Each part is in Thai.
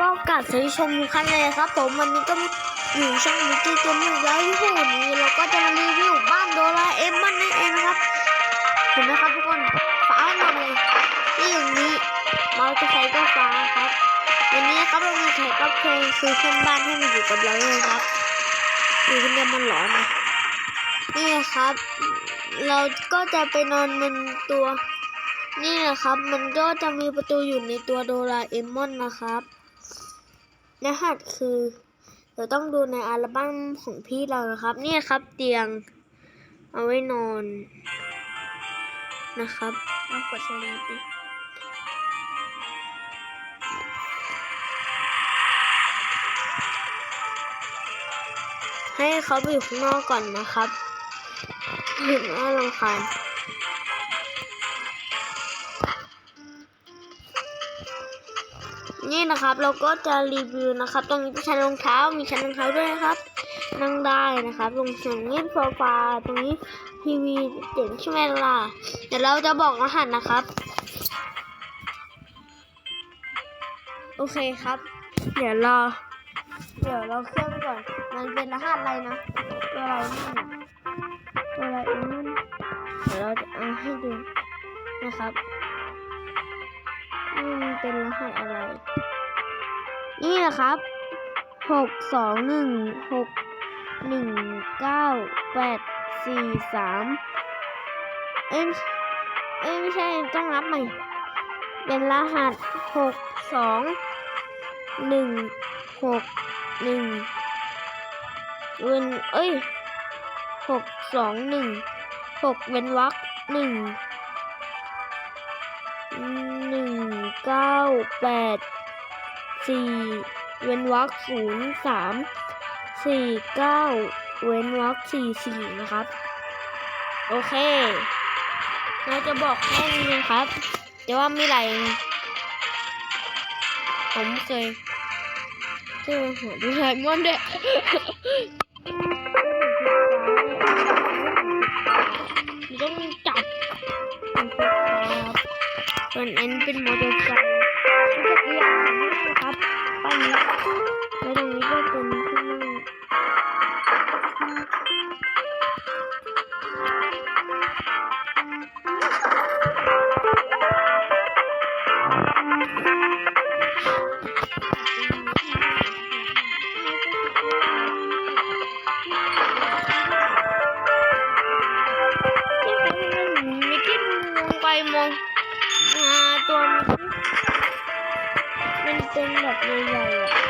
ก็กลับสวัสดีชมทุกท่านเลยครับ ผมวันนี้ก็อยู่ช่องมิกกี้เกมมิ่งแล้วที่วันนี้เราก็จะมารีวิวบ้านโดราเอมอนนั่นเองนะครับเห็นไหมครับทุกคนฟ้ามาเลยนี่อย่างนี้เราจะใช้ก็ฟ้าครับวันนี้ครับเรามีแขกรับเชิญคือเพื่อนบ้านที่มาอยู่กับเราเลยครับอยู่คนเดียวมันหลอนนะนี่ครับ เราก็จะไปนอนบนตัวนี่นะครับ มันก็จะมีประตูอยู่ในตัวโดราเอมอนนะครับ รหัสคือเราต้องดูในอัลบั้มของพี่เรานะครับนี่ครับเตียงเอาไว้นอน นะครับลองกดสลีปดิให้เขาไปอยู่ข้างนอกก่อนนะครับเห็นว่าลำคาญ นี่นะครับ เราก็จะรีวิวนะครับ ตรงนี้เป็นชั้นรองเท้ามีชั้นรองเท้าด้วยนะครับ นั่งได้นะครับตรงส่วนนี้โซฟาตรงนี้ทีวีเจ๋งใช่ไหมล่ะเดี๋ยวเราจะบอกรหัสนะครับ โอเคครับ เดี๋ยวรอเดี๋ยวเราเครื่องก่อน มันเป็นรหัสอะไรนะตัวอะไรนี่ตัวอะไรนี่เดี๋ยวเราจะเอาให้ดูนะครับนี่มันเป็นรหัสอะไร นี่นะครับหกสองหนึ่งหกหนึ่งเก้าแปดสี่สามเอ้ยเอ้ยไม่ใช่ต้องรับใหม่ เป็นรหัสหกสองหนึ่งหกหนึ่งเว้นเอ้ยหกสองหนึ่งหกเว้นวรรคหนึ่งหนึ่งเก้าแปด สี่เว้นวรรคศูนย์สามสี่เก้าเว้นวรรคสี่สี่นะครับ โอเคเราจะบอกแค่นี้นะครับแต่ว่าไม่ไรผมเคยเจอหัวดูไลมอนเด็กต้องจับส่วนอันเป็นมอเตอร์ไซค์ จักรยานนะครับป้ายนี้แล้วตรงนี้ก็เป็น มันเ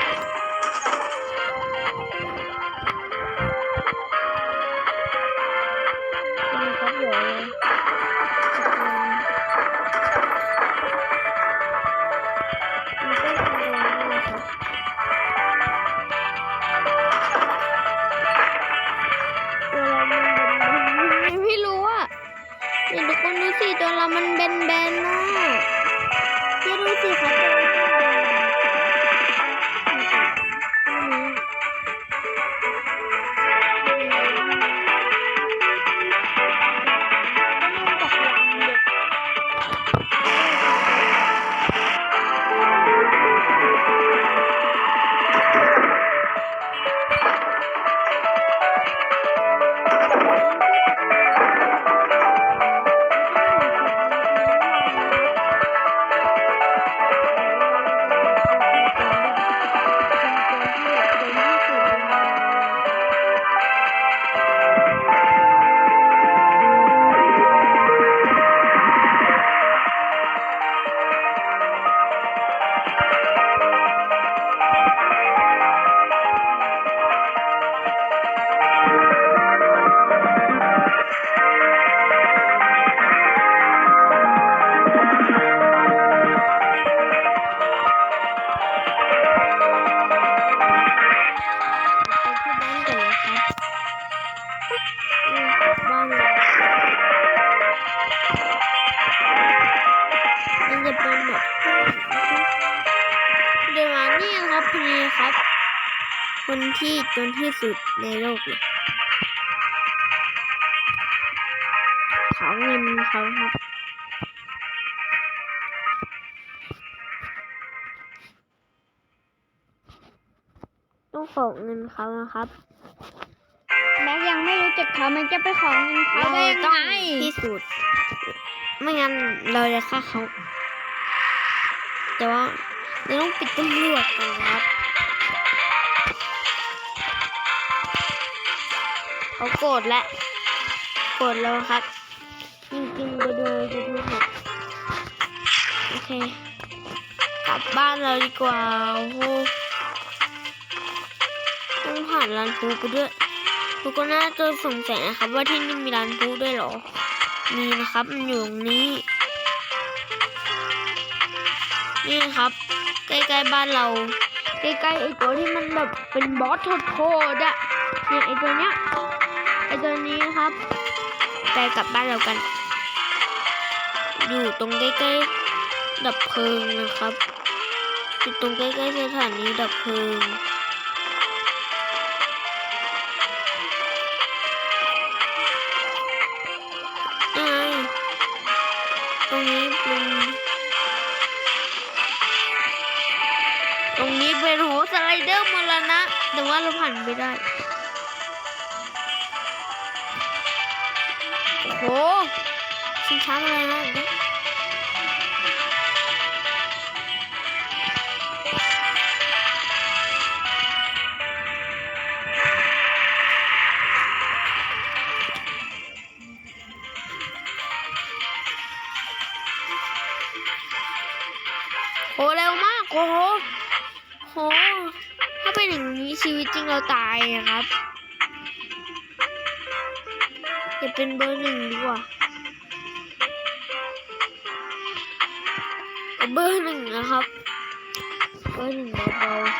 มันจะเป็นแบบเดี๋ยวมานี่ครับคนนี้ครับ คนที่จนที่สุดในโลกเลยขอเงินเขาครับขอเงินเขานะครับแม็กยังไม่รู้จักเขามันจะไปขอเงินเขาเราได้ยังต้องไงพิสูจน์ไม่งั้นเราจะฆ่าเขา แต่ว่าเราต้องปิดตำรวจก่อนนะครับ เขาโกรธแล้วโกรธแล้วครับจริงๆไปดูยูทูบหมดโอเค กลับบ้านเราดีกว่าโอ้โหต้องผ่านร้านปูไปด้วยทุกคนน่าจะสงสัยนะครับ ว่าที่นี่มีร้านปูด้วยหรอ มีนะครับ มันอยู่ตรงนี้ นี่นะครับ ใกล้ๆบ้านเรา ใกล้ๆไอ้ตัวที่มันแบบเป็นบอสโทดๆอะเนี่ยไอ้ตัวเนี้ยไอ้ตัวนี้นะครับไปกลับบ้านเรากัน อยู่ตรงใกล้ๆดับเพลิงนะครับอยู่ตรงใกล้ๆสถานีดับเพลิงยังไงตรงนี้เป็น เดอร์มรณะ แต่ว่าเราผ่านไม่ได้ โอ้โหชิงช้าอะไรนะอย่างนี้เร็วมาก โอ้โห เราตายอะครับอย่าเป็นเบอร์หนึ่งดีกว่าเบอร์หนึ่งนะครับ เบอร์หนึ่งเบาๆ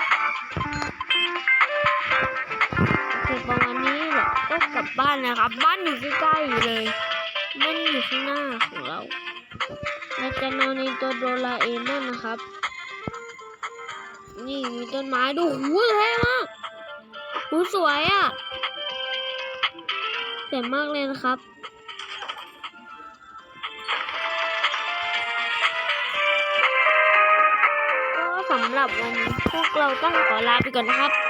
โอประมาณนี้แหละก็กลับบ้านนะครับ บ้านอยู่ใกล้ๆเลยบ้านอยู่ข้างหน้าของเราเราจะนอนในตัวโดราเอมอนนะครับ นี่มีต้นไม้ดูหูเท่มาก หูสวยอะ่ะสวยมากเลยนะครับ ก็สำหรับวันนี้พวกเราต้องขอลาไปก่อนนะครับ